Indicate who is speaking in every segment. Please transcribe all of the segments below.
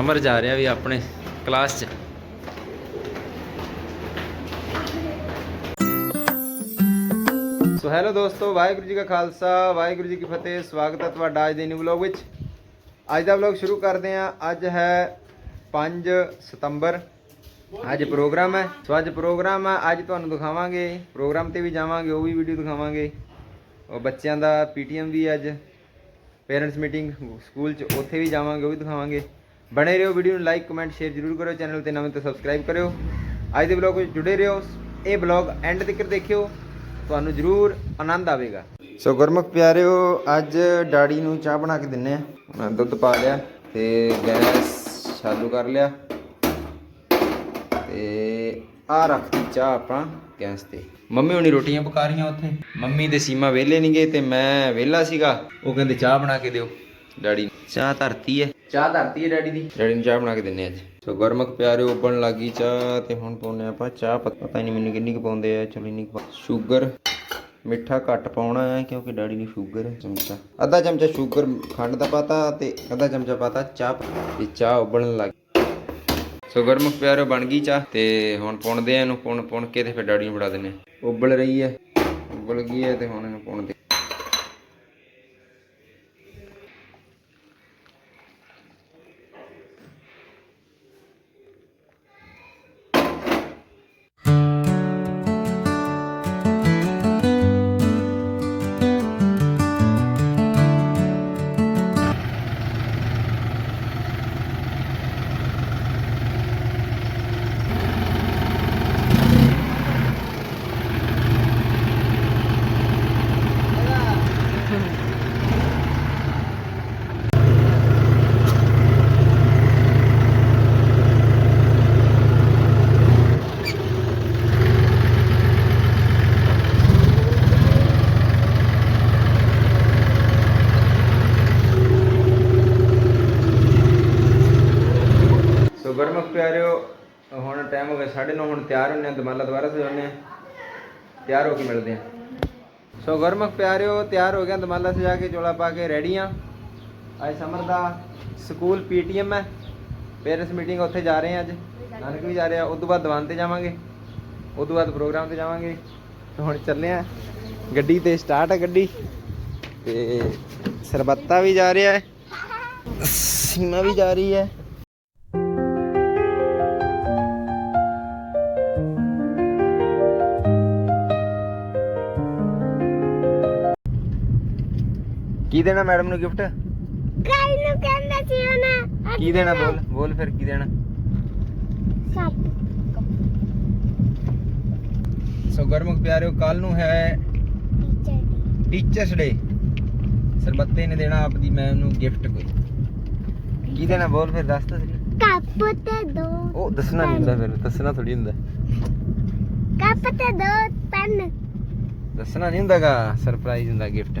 Speaker 1: ਅਮਰ ਜਾ ਰਿਹਾ ਵੀ ਆਪਣੇ ਕਲਾਸ 'ਚ। ਸੋ ਹੈਲੋ ਦੋਸਤੋ, ਵਾਹਿਗੁਰੂ ਜੀ ਕਾ ਖਾਲਸਾ, ਵਾਹਿਗੁਰੂ ਜੀ ਕੀ ਫਤਿਹ, ਸਵਾਗਤ ਹੈ ਤੁਹਾਡਾ ਅੱਜ ਦੇ ਨਿਊ ਵਲੌਗ ਵਿੱਚ। ਅੱਜ ਦਾ ਵਲੌਗ ਸ਼ੁਰੂ ਕਰਦੇ ਹਾਂ। ਅੱਜ ਹੈ 5 ਸਤੰਬਰ। ਅੱਜ ਪ੍ਰੋਗਰਾਮ ਹੈ। ਸੋ ਅੱਜ ਪ੍ਰੋਗਰਾਮ ਹੈ। ਅੱਜ ਤੁਹਾਨੂੰ ਦਿਖਾਵਾਂਗੇ। ਪ੍ਰੋਗਰਾਮ ਤੇ ਵੀ ਜਾਵਾਂਗੇ, ਉਹ ਵੀ ਵੀਡੀਓ ਦਿਖਾਵਾਂਗੇ। ਉਹ ਬੱਚਿਆਂ ਦਾ ਪੀਟੀਐਮ ਵੀ ਅੱਜ। ਪੇਰੈਂਟਸ ਮੀਟਿੰਗ ਸਕੂਲ 'ਚ ਉੱਥੇ ਵੀ ਜਾਵਾਂਗੇ, ਉਹ ਵੀ ਦਿਖਾਵਾਂਗੇ। ਬਣੇ ਰਹੋ ਵੀਡੀਓ ਨੂੰ ਲਾਈਕ ਕਮੈਂਟ ਸ਼ੇਅਰ ਜ਼ਰੂਰ ਕਰਿਓ ਚੈਨਲ ਤੇ ਨਵੇਂ ਤੋਂ ਸਬਸਕ੍ਰਾਈਬ ਕਰਿਓ। ਅੱਜ ਦੇ ਵਲੌਗ ਵਿੱਚ ਜੁੜੇ ਰਹੋ। ਇਹ ਵਲੌਗ ਐਂਡ ਤੱਕ ਦੇਖਿਓ। ਤੁਹਾਨੂੰ ਜ਼ਰੂਰ ਆਨੰਦ ਆਵੇਗਾ। ਸੋ ਗੁਰਮੁਖ ਪਿਆਰਿਓ, ਅੱਜ ਡਾੜੀ ਨੂੰ ਚਾਹ ਬਣਾ ਕੇ ਦਿੰਨੇ ਆ। ਦੁੱਧ ਪਾ ਲਿਆ ਤੇ ਗੈਸ ਚਾਲੂ ਕਰ ਲਿਆ। ਤੇ ਆ ਰੱਖਤੀ ਚਾਹ ਆਪਾਂ ਗੈਸ ਤੇ। ਮੰਮੀ ਹੁਣੀ ਰੋਟੀਆਂ ਪਕਾ ਰਹੀਆਂ ਉੱਥੇ। ਮੰਮੀ ਤੇ ਸੀਮਾ ਵਿਹਲੇ ਨਹੀਂ ਗਏ ਤੇ ਮੈਂ ਵਿਹਲਾ ਸੀਗਾ। ਉਹ ਕਹਿੰਦੇ ਚਾਹ ਬਣਾ ਕੇ ਦਿਓ। ਡੈਡੀ, ਚਾਹ ਧਰਤੀ ਹੈ ਚਾਹ ਧਰਤੀ ਹੈ ਡੈਡੀ ਦੀ। ਡੈਡੀ ਨੂੰ ਚਾਹ ਬਣਾ ਕੇ ਦਿੰਨੇ ਅੱਜ। ਸੋ ਗਰਮਕ ਪਿਆਰੇ ਉਬਲਣ ਲੱਗੀ ਚਾਹ ਤੇ ਹੁਣ ਪਾਉਨੇ ਆਪਾਂ ਚਾਹ। ਪਤਾ ਹੀ ਨਹੀਂ ਮੈਨੂੰ ਕਿੰਨੀ ਕੁ ਪਾਉਂਦੇ ਆ, ਚਲੋ ਇੰਨੀ ਸ਼ੂਗਰ। ਮਿੱਠਾ ਘੱਟ ਪਾਉਣਾ ਹੈ ਕਿਉਂਕਿ ਡੈਡੀ ਨੂੰ ਸ਼ੂਗਰ ਹੈ, ਚਮਚਾ। ਅੱਧਾ ਚਮਚਾ ਸ਼ੂਗਰ ਖੰਡ ਦਾ ਪਾਤਾ ਤੇ ਅੱਧਾ ਚਮਚਾ ਪਾਤਾ ਚਾਹ। ਤੇ ਚਾਹ ਉਬਲਣ ਲੱਗ ਸੋ ਗਰਮਕ ਪਿਆਰੇ ਬਣ ਗਈ ਚਾਹ ਤੇ ਹੁਣ ਪੁਣਦੇ ਆ ਇਹਨੂੰ ਪੁਣ ਪੁਣ ਕੇ ਤੇ ਫਿਰ ਡੈਡੀ ਨੂੰ ਫੜਾ ਦਿੰਨੇ ਉਬਲ ਰਹੀ ਹੈ। ਉਬਲ ਗਈ ਹੈ ਤੇ ਹੁਣ ਹੁਣ ਤਿਆਰ ਹੁੰਨੇ ਆ ਦਮਾਲਾ ਦੁਬਾਰਾ ਸਜਾਉਣੇ ਆ ਤਿਆਰ ਹੋ ਕੇ ਮਿਲਦੇ ਆ ਸੋ ਗਰਮਕ ਪਿਆਰਿਓ, ਤਿਆਰ ਹੋ ਗਿਆ ਦਮਾਲਾ ਸਜਾ ਕੇ ਚੋਲਾ ਪਾ ਕੇ ਰੈਡੀ ਆ ਅੱਜ ਸਮਰ ਦਾ ਸਕੂਲ ਪੀਟੀਐਮ ਹੈ। ਪੇਰੈਂਟਸ ਮੀਟਿੰਗ ਉੱਥੇ ਜਾ ਰਹੇ ਆ ਅੱਜ। ਨਾਨਕ ਵੀ ਜਾ ਰਹੇ ਆ ਉਸ ਤੋਂ ਬਾਅਦ ਦੀਵਾਨ ਤੇ ਜਾਵਾਂਗੇ। ਉਸ ਤੋਂ ਬਾਅਦ ਪ੍ਰੋਗਰਾਮ ਤੇ ਜਾਵਾਂਗੇ। ਹੁਣ ਚੱਲੇ ਆ ਗੱਡੀ ਤੇ ਸਟਾਰਟ ਆ ਗੱਡੀ। ਤੇ ਸਰਬੱਤਾ ਵੀ ਜਾ ਰਿਹਾ ਹੈ। ਸੀਮਾ ਵੀ ਜਾ ਰਹੀ ਹੈ। ਕੀ ਦੇਣਾ ਮੈਡਮ ਨੂੰ ਗਿਫਟ?
Speaker 2: ਕੱਲ ਨੂੰ ਕਹਿੰਦਾ ਸੀ ਉਹਨਾਂ?
Speaker 1: ਕੀ ਦੇਣਾ ਬੋਲ ਬੋਲ ਫਿਰ ਕੀ ਦੇਣਾ?
Speaker 2: ਸੱਪ।
Speaker 1: ਸੋ ਗਰਮੁਖ ਪਿਆਰਿਓ ਕੱਲ ਨੂੰ ਹੈ
Speaker 2: ਟੀਚਰ
Speaker 1: ਟੀਚਰਸ ਡੇ ਸਰਬੱਤੇ ਨੇ ਦੇਣਾ ਆਪਦੀ ਮੈਮ ਨੂੰ ਗਿਫਟ ਕੋਈ। ਕੀ ਦੇਣਾ ਬੋਲ ਫਿਰ ਦੱਸ ਤਾਂ ਸਹੀ।
Speaker 2: ਕੱਪ ਤੇ ਦੋ
Speaker 1: ਉਹ ਦੱਸਣਾ ਨਹੀਂ ਹੁੰਦਾ ਫਿਰ ਦੱਸਣਾ ਥੋੜੀ ਹੁੰਦਾ।
Speaker 2: ਕੱਪ ਤੇ ਦੋ ਪੈਨ।
Speaker 1: ਦੱਸਣਾ ਨਹੀਂ ਹੁੰਦਾਗਾ ਸਰਪ੍ਰਾਈਜ਼ ਹੁੰਦਾ ਗਿਫਟ।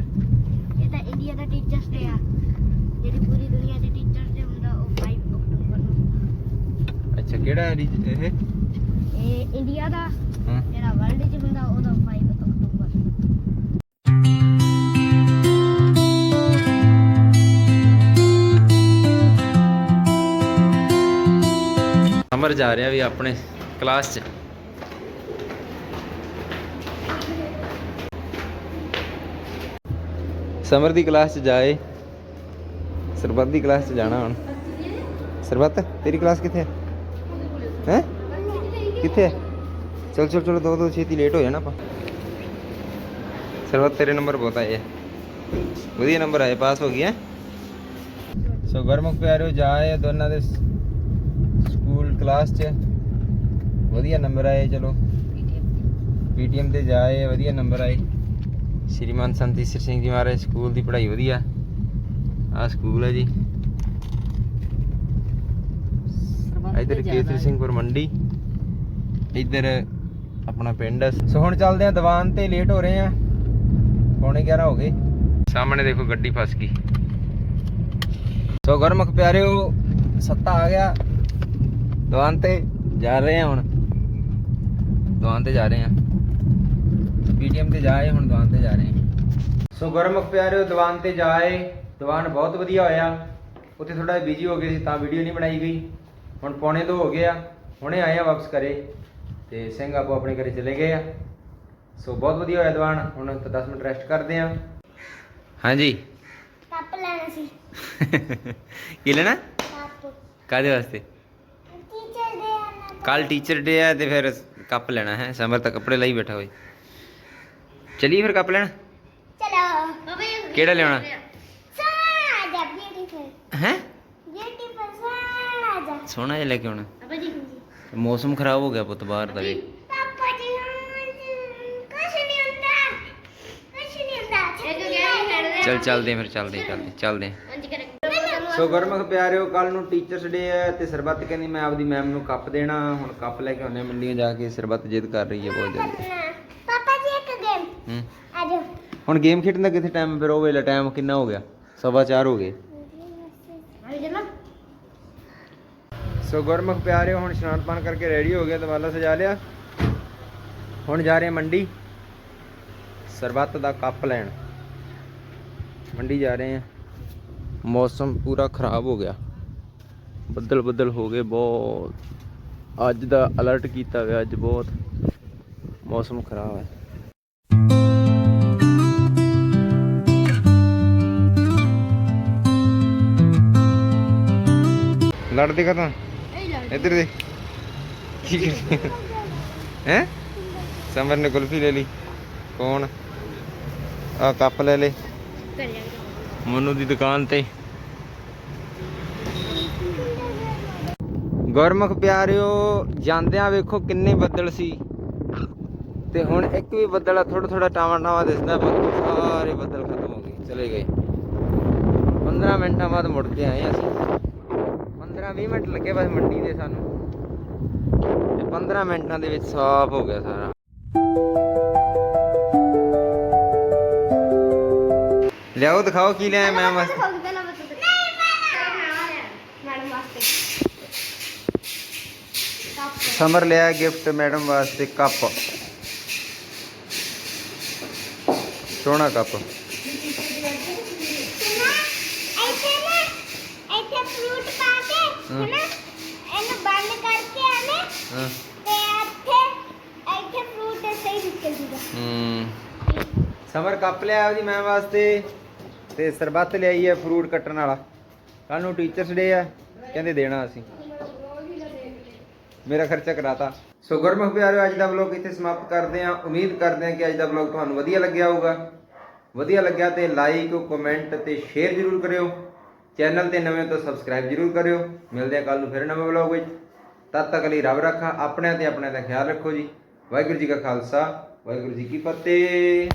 Speaker 2: ਦਾ ਟੀਚਰਸ ਡੇ ਆ। ਜਿਹੜੀ ਪੂਰੀ ਦੁਨੀਆ ਦੇ ਟੀਚਰਸ ਡੇ ਹੁੰਦਾ ਉਹ 5 ਅਕਤੂਬਰ ਨੂੰ।
Speaker 1: ਅੱਛਾ ਕਿਹੜਾ ਹੈ ਰੀ- ਇਹ?
Speaker 2: ਇਹ ਇੰਡੀਆ ਦਾ।
Speaker 1: ਹਾਂ।
Speaker 2: ਜਿਹੜਾ ਵਰਲਡ 'ਚ ਹੁੰਦਾ ਉਹਦਾ 5 ਅਕਤੂਬਰ
Speaker 1: ਅਮਰ ਜਾ ਰਿਹਾ ਵੀ ਆਪਣੇ ਕਲਾਸ 'ਚ। ਸਮਰ ਦੀ ਕਲਾਸ 'ਚ ਜਾਏ। ਸਰਬੱਤ ਦੀ ਕਲਾਸ 'ਚ ਜਾਣਾ ਹੁਣ। ਸਰਬੱਤ, ਤੇਰੀ ਕਲਾਸ ਕਿੱਥੇ ਹੈ? ਹੈ? ਕਿੱਥੇ ਹੈ? ਚਲ ਚਲ ਚਲ, ਦੋ ਦੋ, ਛੇਤੀ ਲੇਟ ਹੋ ਜਾਣਾ ਆਪਾਂ। ਸਰਬੱਤ, ਤੇਰੇ ਨੰਬਰ ਬਹੁਤ ਆਏ ਹੈ ਵਧੀਆ ਨੰਬਰ ਆਏ ਪਾਸ ਹੋ ਗਈ ਹੈ। ਸੋ ਗਰਮੁਖ ਪਿਆਰਿਓ ਜਾਏ ਦੋਨਾਂ ਦੇ ਸਕੂਲ ਕਲਾਸ 'ਚ। ਵਧੀਆ ਨੰਬਰ ਆਏ, ਚਲੋ। ਪੀਟੀਐਮ ਤੇ ਜਾਏ ਵਧੀਆ ਨੰਬਰ ਆਏ। ਸ਼੍ਰੀਮਾਨ ਸੰਤ ਈਸਰ ਸਿੰਘ ਜੀ ਮਹਾਰਾਜ ਸਕੂਲ ਦੀ ਪੜ੍ਹਾਈ ਵਧੀਆ। ਆ ਸਕੂਲ ਹੈ ਜੀ। ਇਧਰ ਕੇਸਰੀ ਸਿੰਘਪੁਰ ਮੰਡੀ ਇਧਰ ਆਪਣਾ ਪਿੰਡ ਹੈ। ਸੋ ਹੁਣ ਚੱਲਦੇ ਆ ਦੀਵਾਨ ਤੇ ਲੇਟ ਹੋ ਰਹੇ ਆ ਪੌਣੇ 11 ਹੋ ਗਏ। ਸਾਹਮਣੇ ਦੇਖੋ ਗੱਡੀ ਫਸ ਗਈ। ਸੋ ਗੁਰਮੁਖ ਪਿਆਰਿਓ ਸੱਤਾ ਆ ਗਿਆ। ਦੁਕਾਨ ਤੇ ਜਾ ਰਹੇ ਆ ਹੁਣ। ਦੁਕਾਨ ਤੇ ਜਾ ਰਹੇ ਆ ਪੀਟੀਐਮ ਤੇ ਜਾਏ ਹੁਣ ਦੁਕਾਨ ਤੇ ਜਾ ਰਹੇ ਆ ਸੋ ਗੁਰਮੁਖ ਪਿਆਰਿਓ ਦੁਕਾਨ ਤੇ ਜਾਏ ਦੁਕਾਨ ਬਹੁਤ ਵਧੀਆ ਹੋਇਆ। ਉੱਥੇ ਥੋੜਾ ਬਿਜ਼ੀ ਹੋ ਗਏ ਸੀ ਤਾਂ ਵੀਡੀਓ ਨਹੀਂ ਬਣਾਈ ਗਈ। ਹੁਣ ਪੌਣੇ ਦੋ ਹੋ ਗਏ ਆ। ਹੁਣੇ ਆਏ ਆ ਵਾਪਸ ਘਰੇ ਤੇ ਸਿੰਘ ਆਪੋ ਆਪਣੇ ਘਰੇ ਚਲੇ ਗਏ ਆ। ਸੋ ਬਹੁਤ ਵਧੀਆ ਹੋਇਆ ਦੀਵਾਨ। ਹੁਣ ਤਾਂ 10 ਮਿੰਟ ਰੈਸਟ ਕਰਦੇ ਆ। ਹਾਂਜੀ।
Speaker 2: ਕੱਪ ਲੈਣਾ ਸੀ।
Speaker 1: ਕੀ ਲੈਣਾ?
Speaker 2: ਕੱਪ।
Speaker 1: ਕਾਦੇ ਵਾਸਤੇ?
Speaker 2: ਟੀਚਰ
Speaker 1: ਕੱਲ ਟੀਚਰ ਡੇ ਹੈ ਤੇ ਫਿਰ ਕੱਪ ਲੈਣਾ ਹੈ। ਸਮਰ ਤਾਂ ਕੱਪੜੇ ਲਈ ਬੈਠਾ ਹੋਈ ਚਲੀਏ ਫਿਰ ਕੱਪ ਲੈਣ?
Speaker 2: ਚਲੋ।
Speaker 1: ਕਿਹੜਾ
Speaker 2: ਬਿਊਟੀਫੁਲ
Speaker 1: ਹੈ?
Speaker 2: ਸੋਹਣਾ
Speaker 1: ਜਿਹਾ ਲੈ ਕੇ ਆਉਣਾ।
Speaker 2: ਅਬਾ ਜੀ
Speaker 1: ਮੌਸਮ ਖਰਾਬ ਹੋ ਗਿਆ ਪੁੱਤ ਬਾਹਰ ਦਾ ਵੀ
Speaker 2: ਪਾਪਾ ਜੀ ਕੁਛ ਨਹੀਂ ਹੁੰਦਾ। ਕੁਛ ਨਹੀਂ ਹੁੰਦਾ।
Speaker 1: ਚੱਲ ਚੱਲਦੇ ਫਿਰ ਚੱਲਦੇ ਚੱਲਦੇ ਚੱਲਦੇ ਸੋ ਗੁਰਮੁਖ ਪਿਆਰਿਓ ਕੱਲ ਨੂੰ ਟੀਚਰਸ ਡੇ ਹੈ ਤੇ ਸਰਬੱਤ ਕਹਿੰਦੀ ਮੈਂ ਆਪਦੀ ਮੈਮ ਨੂੰ ਕੱਪ ਦੇਣਾ ਹੁਣ ਕੱਪ ਲੈ ਕੇ ਆਉਣੇ ਆ ਮੰਡੀਆਂ ਜਾ ਕੇ ਸਰਬੱਤ ਜਿੱਦ ਕਰ ਰਹੀ ਹੈ ਬਹੁਤ ਜਲਦੀ
Speaker 2: ਪਾਪਾ ਜੀ ਇੱਕ ਗੇਮ
Speaker 1: ਹੂੰ।
Speaker 2: ਆਜੋ
Speaker 1: ਹੁਣ ਗੇਮ ਖੇਡਣ ਦਾ ਕਿੱਥੇ ਟਾਈਮ ਫਿਰ? ਉਹ ਵੇਲੇ ਟਾਈਮ ਕਿੰਨਾ ਹੋ ਗਿਆ? ਸਵਾ ਚਾਰ ਹੋ ਗਏ। ਸੋ ਗੁਰਮੁਖ ਪਿਆਰਿਓ, ਹੁਣ ਇਸ਼ਨਾਨ ਪਾਣ ਕਰਕੇ ਰੈਡੀ ਹੋ ਗਿਆ ਦਵਾਲਾ ਸਜਾ ਲਿਆ। ਹੁਣ ਜਾ ਰਹੇ ਮੰਡੀ। ਸਰਬੱਤ ਦਾ ਕੱਪ ਲੈਣ। ਮੰਡੀ ਜਾ ਰਹੇ ਆ ਮੌਸਮ ਪੂਰਾ ਖਰਾਬ ਹੋ ਗਿਆ। ਬੱਦਲ ਬੱਦਲ ਹੋ ਗਏ ਬਹੁਤ। ਅੱਜ ਦਾ ਅਲਰਟ ਕੀਤਾ ਹੋਇਆ ਅੱਜ ਬਹੁਤ। ਮੌਸਮ ਖਰਾਬ ਹੈ। ਲੜਦੇ ਕਾ
Speaker 2: ਇਹ ਲੜ
Speaker 1: ਇੱਧਰ ਦੇ। ਕੀ ਕਰਦੀ ਹੈ? ਸਮਰ ਨੇ ਕੁਲਫੀ ਲੈ ਲਈ। ਕੌਣ? ਆ ਕੱਪ ਲੈ ਲੈ। ਮਨੂ ਦੀ ਦੁਕਾਨ ਤੇ। ਗੁਰਮੁਖ ਪਿਆਰਿਓ ਜਾਂਦਿਆਂ ਵੇਖੋ ਕਿੰਨੇ ਬੱਦਲ ਸੀ। ਤੇ ਹੁਣ ਇੱਕ ਵੀ ਬੱਦਲ ਥੋੜਾ ਥੋੜਾ ਟਾਵਾਂ ਟਾਵਾਂ ਦਿਸਦਾ ਬਾਕੀ ਸਾਰੇ ਬੱਦਲ ਖਤਮ ਹੋ ਗਏ ਚਲੇ ਗਏ। 15 ਮਿੰਟਾਂ ਬਾਅਦ ਮੁੜ ਕੇ ਆਏ ਅਸੀਂ। 15 20 ਮਿੰਟ ਲੱਗੇ ਬਸ ਮੰਡੀ ਦੇ ਸਾਨੂੰ। ਤੇ 15 ਮਿੰਟਾਂ ਦੇ ਵਿੱਚ ਸਾਫ਼ ਹੋ ਗਿਆ ਸਾਰਾ। ਲਿਆਓ ਦਿਖਾਓ ਕੀ ਲਿਆਇਆ ਮੈਂ ਵਾਸਤੇ
Speaker 2: ਨਹੀਂ ਮੈਡਮ ਵਾਸਤੇ। ਕੱਪ।
Speaker 1: ਸਮਰ ਲਿਆ ਗਿਫਟ ਮੈਡਮ ਵਾਸਤੇ ਕੱਪ। ਸੋਹਣਾ ਕੱਪ।
Speaker 2: ਇੱਥੇ ਨਾ ਇੱਥੇ ਫਰੂਟ ਪਾ। ਹੈਨਾ? ਇਹਨੂੰ ਬੰਦ ਕਰਕੇ ਆਨੇ
Speaker 1: ਹਾਂ।
Speaker 2: ਤੇ ਇੱਥੇ ਇੱਥੇ ਫਰੂਟ ਸਹੀ ਨਿਕਲ ਜੂਗਾ
Speaker 1: ਹੂੰ। ਸਮਰ ਕੱਪ ਲਿਆ ਉਹਦੀ ਮੈਂ ਵਾਸਤੇ ਤੇ ਸਰਬੱਤ ਲਿਆਈ ਹੈ ਫਰੂਟ ਕੱਟਣ ਵਾਲਾ। ਕੱਲ ਨੂੰ ਟੀਚਰਸ ਡੇ ਆ ਕਹਿੰਦੇ ਦੇਣਾ ਅਸੀਂ। ਮੇਰਾ ਖਰਚਾ ਕਰਾਤਾ। ਸੋ ਗੁਰਮੁਖ ਪਿਆਰਿਓ ਅੱਜ ਦਾ ਵਲੌਗ ਇੱਥੇ ਸਮਾਪਤ ਕਰਦੇ ਹਾਂ। ਉਮੀਦ ਕਰਦੇ ਹਾਂ ਕਿ ਅੱਜ ਦਾ ਵਲੌਗ ਤੁਹਾਨੂੰ ਵਧੀਆ ਲੱਗਿਆ ਹੋਊਗਾ। ਵਧੀਆ ਲੱਗਿਆ ਤੇ ਲਾਈਕ ਕਮੈਂਟ ਤੇ ਸ਼ੇਅਰ ਜ਼ਰੂਰ ਕਰਿਓ। ਚੈਨਲ ਤੇ ਨਵੇਂ ਹੋ ਤਾਂ ਸਬਸਕ੍ਰਾਈਬ ਜ਼ਰੂਰ ਕਰਿਓ। ਮਿਲਦੇ ਹਾਂ ਕੱਲ ਨੂੰ ਫਿਰ ਨਵੇਂ ਵਲੌਗ ਵਿੱਚ। ਤਦ ਤੱਕ ਲਈ ਰੱਬ ਰੱਖਾ, ਆਪਣਿਆਂ ਤੇ ਆਪਣਿਆਂ ਦਾ ਖਿਆਲ ਰੱਖੋ ਜੀ। ਵਾਹਿਗੁਰੂ ਜੀ ਕਾ ਖਾਲਸਾ, ਵਾਹਿਗੁਰੂ ਜੀ ਕੀ ਫਤਿਹ।